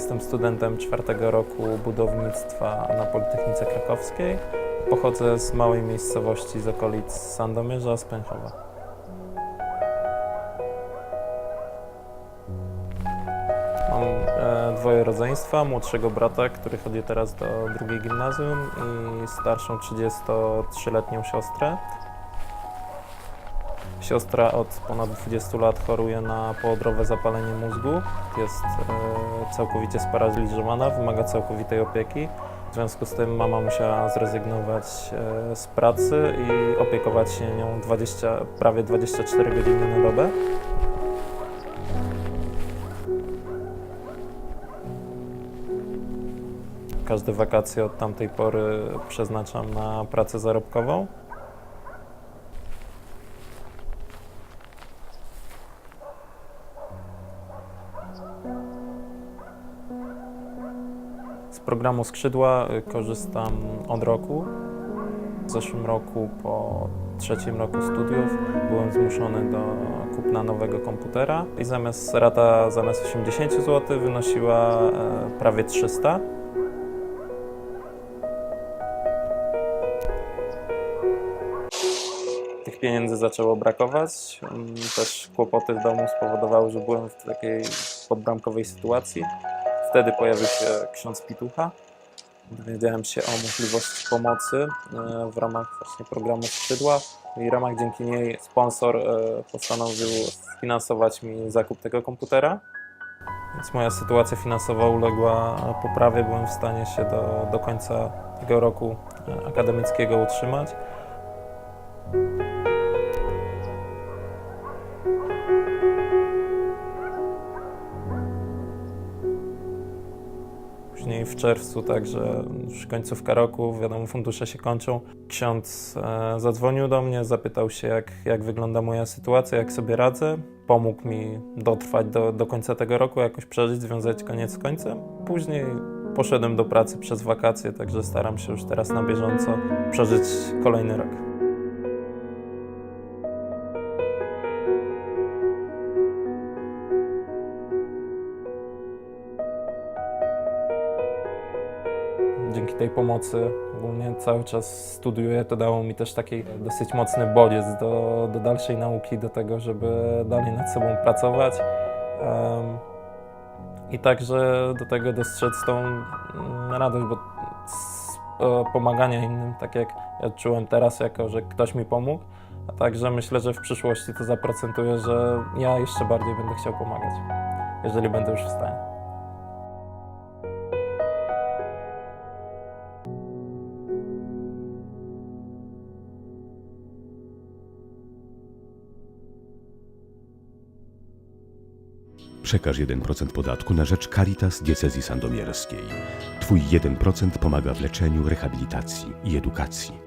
studentem czwartego roku budownictwa na Politechnice Krakowskiej. Pochodzę z małej miejscowości z okolic Sandomierza, z Pęchowa. Mam e, dwoje rodzeństwa, młodszego brata, który chodzi teraz do drugiej gimnazjum i starszą 33-letnią siostrę. Siostra od ponad 20 lat choruje na poodrowe zapalenie mózgu. Jest e, całkowicie sparaliżowana, wymaga całkowitej opieki. W związku z tym mama musiała zrezygnować e, z pracy i opiekować się nią 20, prawie 24 godziny na dobę. Każde wakacje od tamtej pory przeznaczam na pracę zarobkową. Programu Skrzydła y, korzystam od roku. W zeszłym roku, po trzecim roku studiów, byłem zmuszony do kupna nowego komputera i zamiast rata zamiast 80 zł wynosiła e, prawie 300. Tych pieniędzy zaczęło brakować. Mm, Też kłopoty w domu spowodowały, że byłem w takiej podbramkowej sytuacji. Wtedy pojawił się ksiądz Pitucha. Dowiedziałem się o możliwości pomocy e, w ramach właśnie programu Skrzydła i w ramach dzięki niej sponsor e, postanowił sfinansować mi zakup tego komputera. Więc moja sytuacja finansowa uległa poprawie, byłem w stanie się do, do końca tego roku e, akademickiego utrzymać. Później w czerwcu, także już końcówka roku, wiadomo, fundusze się kończą. Ksiądz e, zadzwonił do mnie, zapytał się, jak, jak wygląda moja sytuacja, jak sobie radzę. Pomógł mi dotrwać do, do końca tego roku, jakoś przeżyć, związać koniec z końcem. Później poszedłem do pracy przez wakacje, także staram się już teraz na bieżąco przeżyć kolejny rok. Tej pomocy ogólnie cały czas studiuję, to dało mi też taki dosyć mocny bodziec do, do dalszej nauki, do tego, żeby dalej nad sobą pracować. Em, I także do tego dostrzec tą mm, radość, bo z e, pomagania innym, tak jak ja czułem teraz, jako że ktoś mi pomógł, a także myślę, że w przyszłości to zaprocentuje, że ja jeszcze bardziej będę chciał pomagać, jeżeli będę już w stanie. Przekaż 1% podatku na rzecz Caritas Diecezji Sandomierskiej. Twój 1% pomaga w leczeniu, rehabilitacji i edukacji.